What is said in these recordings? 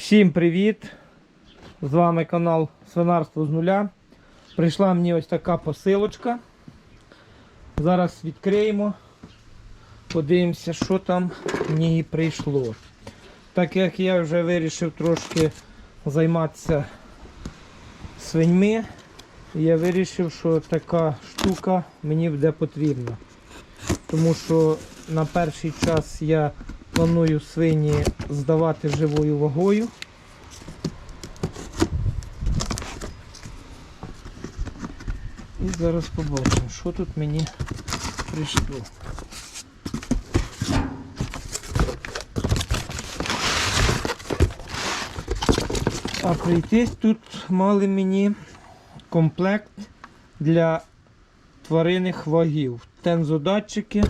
Всім привіт! З вами канал Свинарство з нуля. Прийшла мені ось така посилочка. Зараз відкриємо. Подивимося, що там мені прийшло. Так як я вже вирішив трошки займатися свиньми, я вирішив, що така штука мені буде потрібна. Тому що на перший час я планую свині здавати живою вагою. І зараз побачимо, що тут мені прийшло. А прийти тут мали мені комплект для тваринних вагів. Тензодатчики.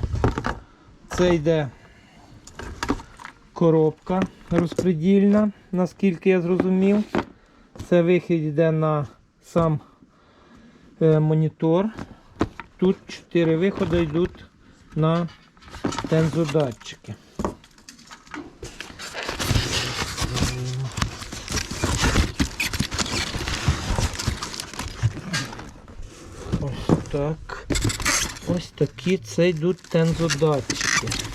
Це йде коробка розпредільна, наскільки я зрозумів. Це вихід йде на сам е, монітор. Тут 4 виходи йдуть на тензодатчики. Ось так. Ось такі це йдуть тензодатчики.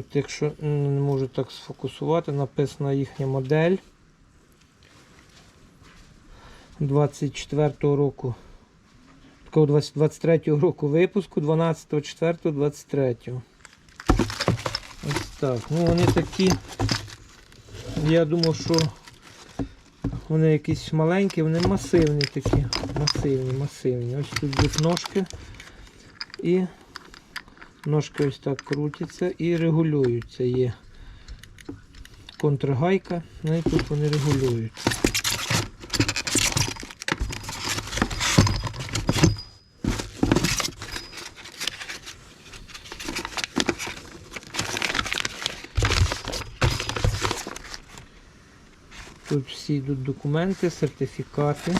Тут, якщо не можу так сфокусувати, написана їхня модель 24-го року. 23-го року випуску, 12.04.23. Ось так. Ну вони такі. Я думав, що вони якісь маленькі, вони масивні такі. Масивні, масивні. Ось тут будуть ножки. І Ножки ось так крутяться і регулюються. Є контргайка, ну і тут вони регулюються. Тут всі йдуть документи, сертифікати.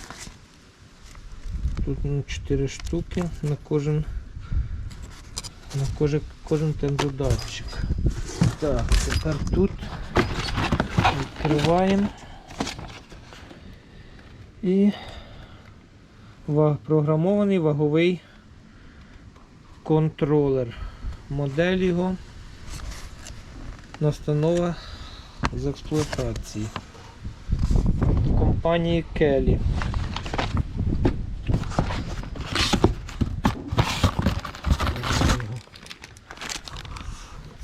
Тут ну, 4 штуки на кожен на кожен, кожен тензодатчик. Так, тепер тут відкриваємо і програмований ваговий контролер. Модель його настанова з експлуатації компанії Kelly.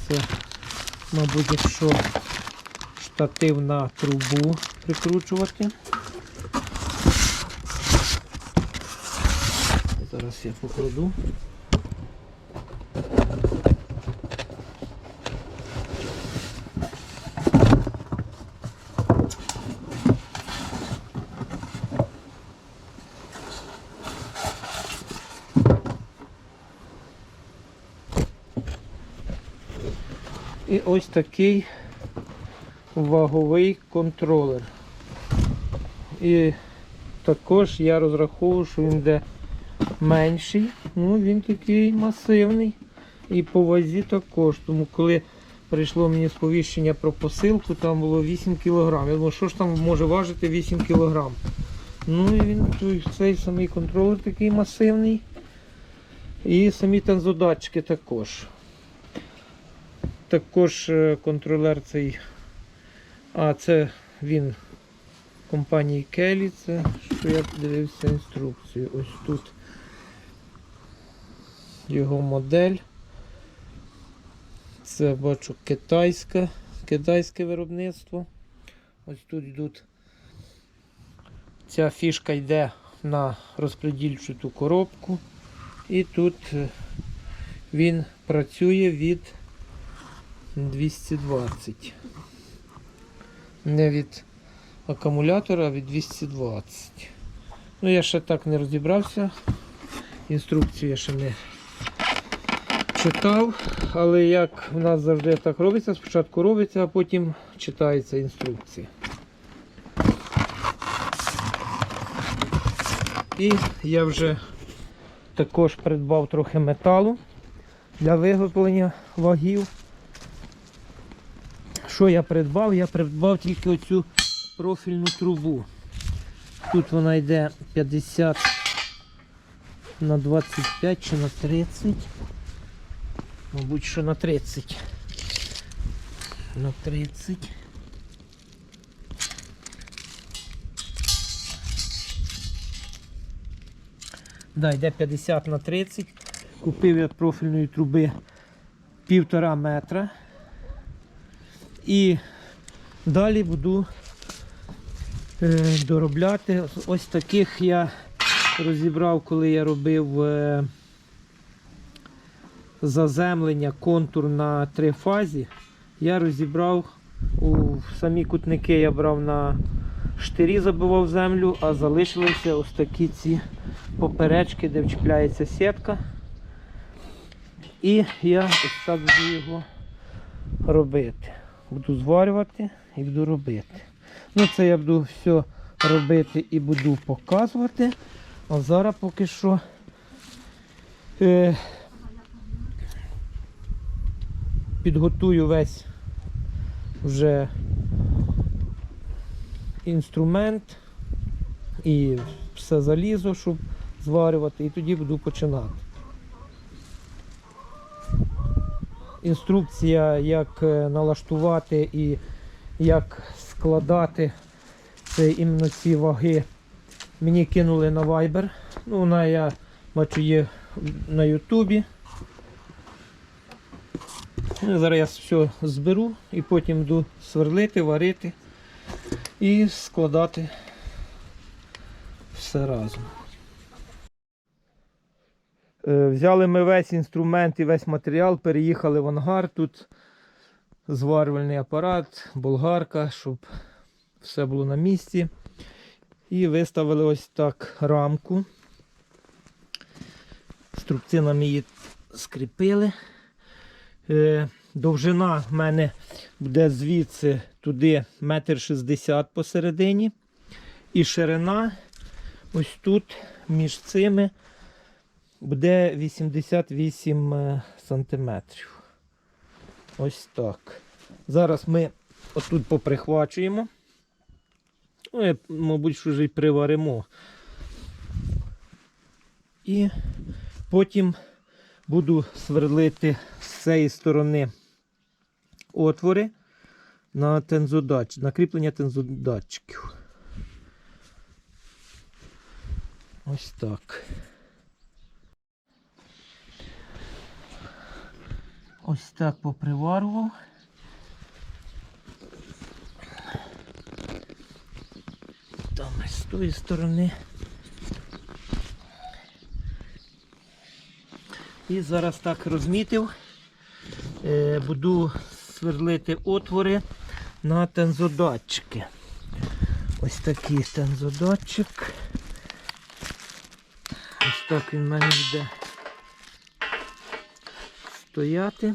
Це, мабуть, якщо штатив на трубу прикручувати. Зараз я покладу. Ось такий ваговий контролер. І також я розраховую, що він буде менший, ну він такий масивний. І по вазі також. Тому коли прийшло мені сповіщення про посилку, там було 8 кг. Я думаю, що ж там може важити 8 кг. Ну і він цей самий контролер такий масивний. І самі тензодатчики також. Також е, контролер цей. А, це він компанії Kelly, це що я дивився інструкцію. Ось тут його модель. Це бачу китайське, китайське виробництво. Ось тут йдуть. Ця фішка йде на розпредільчу коробку. І тут е, він працює від 220. Не від акумулятора, а від 220. Ну, я ще так не розібрався. Інструкцію я ще не читав, але як в нас завжди так робиться, спочатку робиться, а потім читається інструкція. І я вже також придбав трохи металу для виготовлення вагів. Що я придбав? Я придбав тільки оцю профільну трубу. Тут вона йде 50 на 25 чи на 30. Мабуть, що на 30. На 30. Да, йде 50 на 30. Купив я профільної труби півтора метра. І далі буду е, доробляти. Ось таких я розібрав, коли я робив е, заземлення контур на три фазі. Я розібрав у самі кутники я брав на штирі, забивав землю, а залишилися ось такі ці поперечки, де вчіпляється сітка. І я ось так буду його робити. Буду зварювати і буду робити. Ну, це я буду все робити і буду показувати. А зараз поки що е, підготую весь вже інструмент і все залізо, щоб зварювати, і тоді буду починати. Інструкція, як е, налаштувати і як складати це іменно ці ваги. Мені кинули на Viber. Ну, вона я бачу є на Ютубі. Ну, Зараз я все зберу і потім буду сверлити, варити і складати все разом. Е, Взяли ми весь інструмент і весь матеріал, переїхали в ангар. Тут зварювальний апарат, болгарка, щоб все було на місці. І виставили ось так рамку. Струбцинами її скріпили. Е, Довжина в мене буде звідси туди метр шістдесят посередині. І ширина ось тут між цими буде 88 е, сантиметрів. Ось так. Зараз ми отут поприхвачуємо. Ну, мабуть, що вже й приваримо. І потім буду сверлити з цієї сторони отвори на тензодач, на кріплення тензодатчиків. Ось так. Ось так поприварував. Там з тої сторони. І зараз так розмітив. Е, буду сверлити отвори на тензодатчики. Ось такий тензодатчик. Ось так він в мене буде стояти.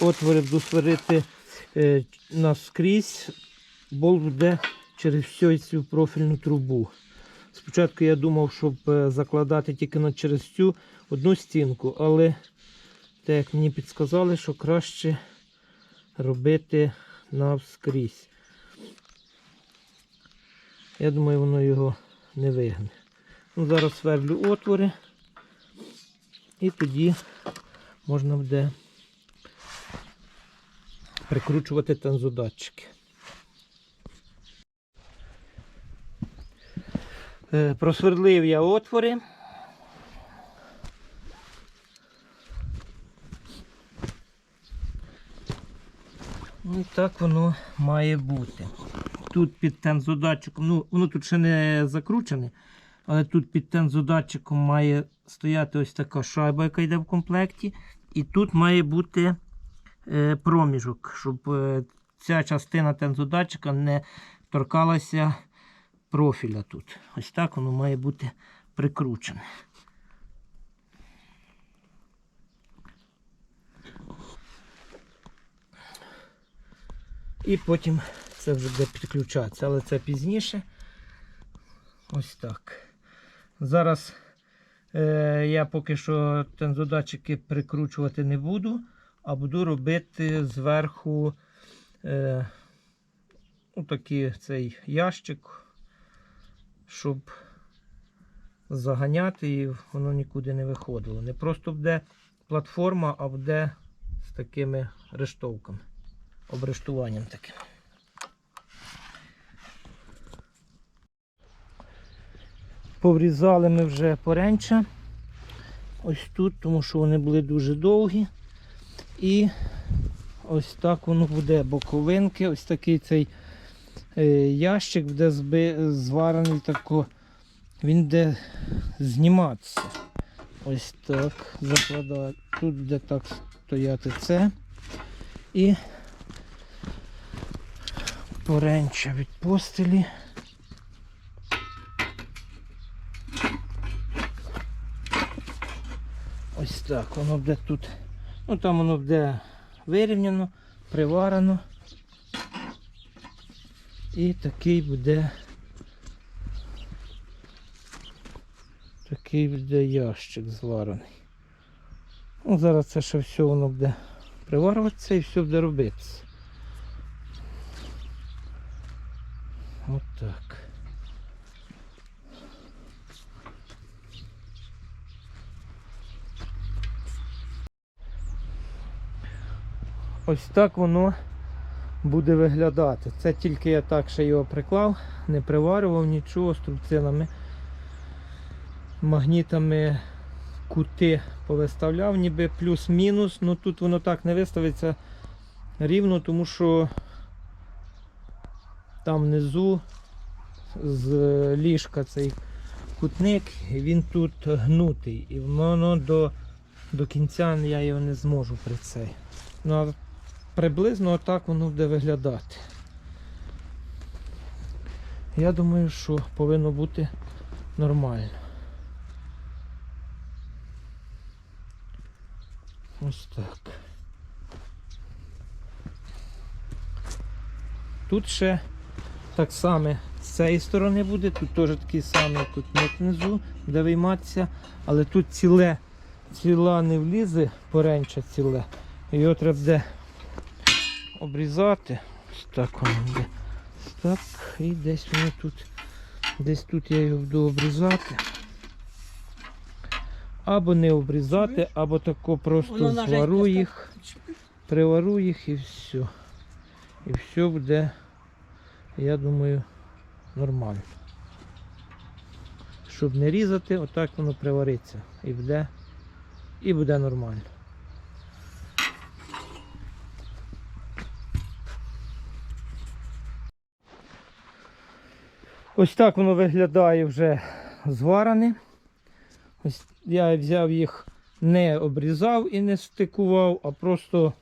Отвори буду е, наскрізь, болт буде через всю цю профільну трубу. Спочатку я думав, щоб е, закладати тільки на через цю одну стінку, але так як мені підсказали, що краще робити навскрізь. Я думаю, воно його не вигне. Ну, Зараз сверлю отвори і тоді можна буде прикручувати тензодатчики. Е, Просверлив я отвори. Ну, І так воно має бути. Тут під тензодатчиком, ну воно тут ще не закручене, але тут під тензодатчиком має стояти ось така шайба, яка йде в комплекті. І тут має бути е, проміжок, щоб е, ця частина тензодатчика не торкалася профіля тут. Ось так воно має бути прикручене. І потім це вже буде підключатися, але це пізніше. Ось так. Зараз е, я поки що тензодатчики прикручувати не буду, а буду робити зверху е, ну, такий цей ящик, щоб заганяти і воно нікуди не виходило. Не просто буде платформа, а буде з такими рештовками, обрештуванням таким. Поврізали ми вже поренча. Ось тут, тому що вони були дуже довгі. І ось так воно буде боковинки. Ось такий цей е, ящик буде зби, зварений тако. Він буде зніматися. Ось так закладаю. Тут буде так стояти це. І поренча від постелі. Ось так воно буде тут. Ну там воно буде вирівняно, приварено. І такий буде. Такий буде ящик зварений. Ну, зараз це ще все воно буде приварюватися і все буде робитися. От Ось так воно буде виглядати. Це тільки я так ще його приклав, не приварював нічого струбцинами, магнітами кути повиставляв, ніби плюс-мінус. Ну тут воно так не виставиться рівно, тому що там внизу з ліжка цей кутник, він тут гнутий. І воно до, до кінця я його не зможу при цей. Ну, а приблизно отак воно буде виглядати. Я думаю, що повинно бути нормально. Ось так. Тут ще так само з цієї сторони буде, тут теж такий самий кутник внизу, де вийматися, але тут ціле, ціла не влізе, поренча ціле. Його треба буде обрізати. Ось так воно буде. Так, і десь воно тут, десь тут я його буду обрізати. Або не обрізати, або тако просто звару їх, привару їх і все. І все буде, я думаю, нормально. Щоб не різати, отак воно привариться. І буде, і буде нормально. Ось так воно виглядає вже зварене. Ось я взяв їх, не обрізав і не стикував, а просто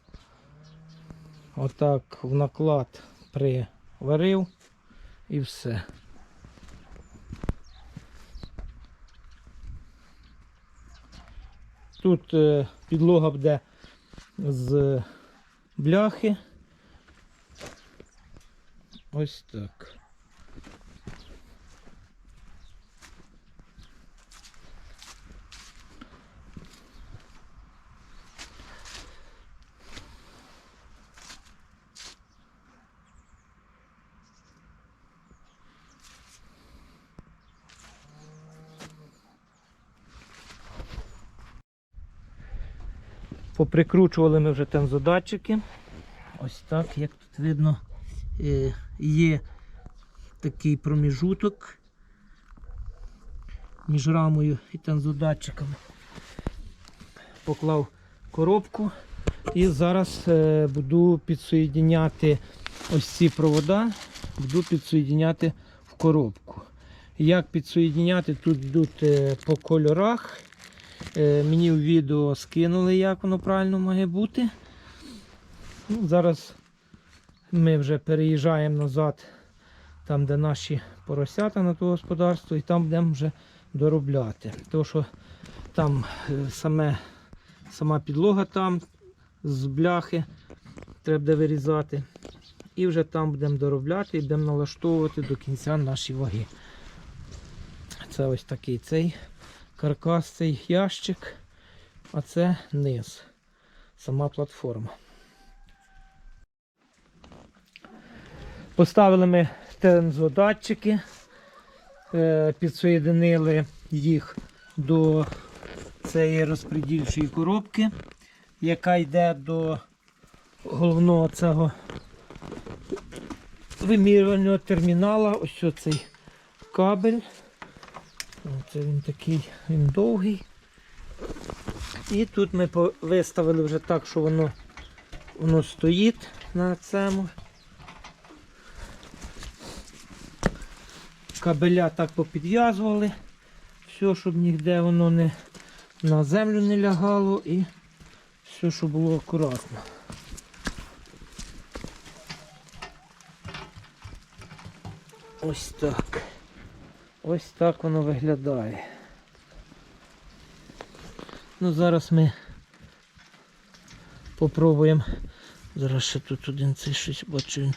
отак в наклад приварив і все. Тут е, підлога буде з бляхи. Ось так. Поприкручували ми вже тензодатчики. Ось так, як тут видно, е, є такий проміжуток між рамою і тензодатчиками. Поклав коробку і зараз е, буду підсоєдіняти ось ці провода, буду підсоєдіняти в коробку. Як підсоєдіняти, тут йдуть е, по кольорах. Е, Мені в відео скинули, як воно правильно має бути. Ну, зараз ми вже переїжджаємо назад, там, де наші поросята на то господарство, і там будемо вже доробляти. Тому що там е, саме, сама підлога там з бляхи треба буде вирізати. і вже там будемо доробляти і будемо налаштовувати до кінця наші ваги. Це ось такий цей каркас, цей ящик, а це низ, сама платформа. Поставили ми тензодатчики, е, підсоєдинили їх до цієї розпредільчої коробки, яка йде до головного цього вимірювального термінала. Ось оцей кабель. Оце він такий, він довгий. І тут ми виставили вже так, що воно, воно стоїть на цьому. Кабеля так попідв'язували. Все, щоб ніде воно не на землю не лягало і все, щоб було акуратно. Ось так. Ось так воно виглядає. Ну, зараз ми попробуємо. Зараз ще тут один цей щось бачу він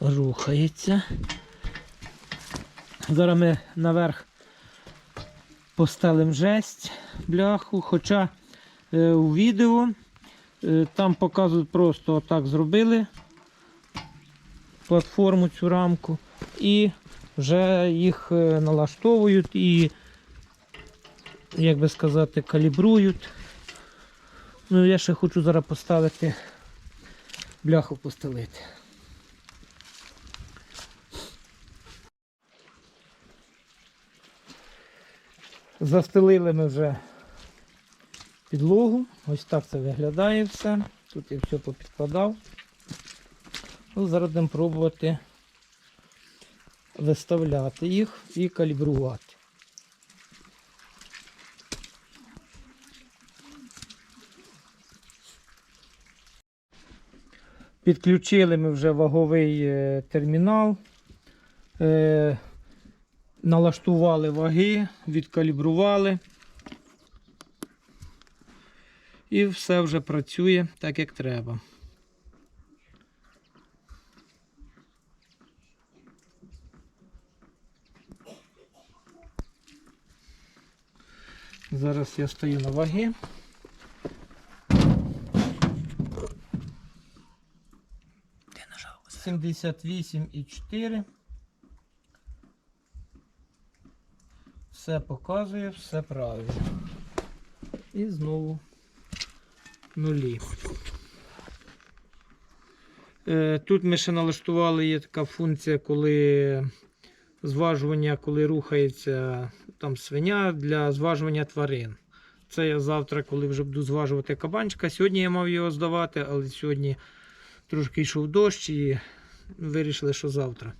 рухається. Зараз ми наверх постелимо жесть бляху, хоча е, у відео е, там показують просто отак зробили платформу цю рамку і вже їх е, налаштовують і, як би сказати, калібрують. Ну, я ще хочу зараз поставити бляху постелити. Застелили ми вже підлогу. Ось так це виглядає все. Тут я все попідкладав. Ну, зараз будемо пробувати виставляти їх і калібрувати. Підключили ми вже ваговий е, термінал, е, налаштували ваги, відкалібрували. І все вже працює так, як треба. Зараз я стою на ваги. Ти нажав. 78,4. Все показує, все правильно. І знову нулі. Е, Тут ми ще налаштували, є така функція, коли зважування, коли рухається там свиня для зважування тварин. Це я завтра, коли вже буду зважувати кабанчика. Сьогодні я мав його здавати, але сьогодні трошки йшов дощ і вирішили, що завтра.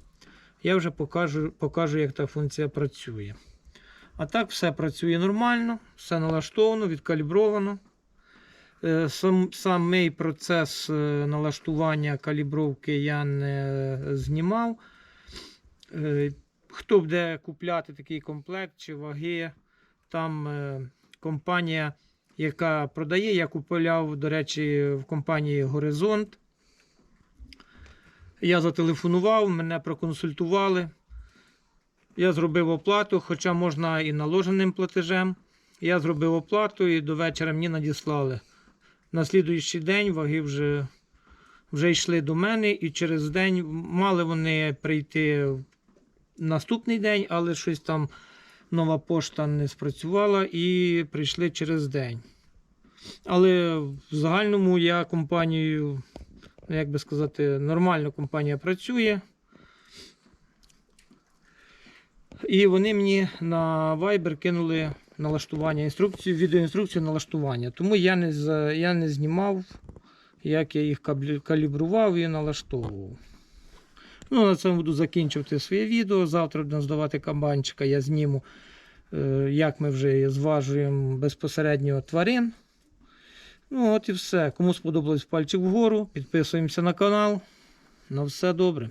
Я вже покажу, покажу, як та функція працює. А так все працює нормально, все налаштовано, відкалібровано. Е, Сам, самий процес е, налаштування калібровки я не знімав. Хто буде купляти такий комплект чи ваги, там е, компанія, яка продає, я купував, до речі, в компанії Горизонт. Я зателефонував, мене проконсультували. Я зробив оплату, хоча можна і наложеним платежем. Я зробив оплату і до вечора мені надіслали. На слідуючий день ваги вже, вже йшли до мене, і через день мали вони прийти наступний день, але щось там нова пошта не спрацювала і прийшли через день. Але в загальному я компанію, як би сказати, нормально компанія працює. І вони мені на Viber кинули налаштування, інструкцію, відеоінструкцію налаштування. Тому я не, я не знімав, як я їх калібрував і налаштовував. Ну, на цьому буду закінчувати своє відео. Завтра будемо здавати кабанчика, я зніму, е, як ми вже зважуємо безпосередньо тварин. Ну, от і все. Кому сподобалось пальчик вгору, підписуємося на канал. На все добре.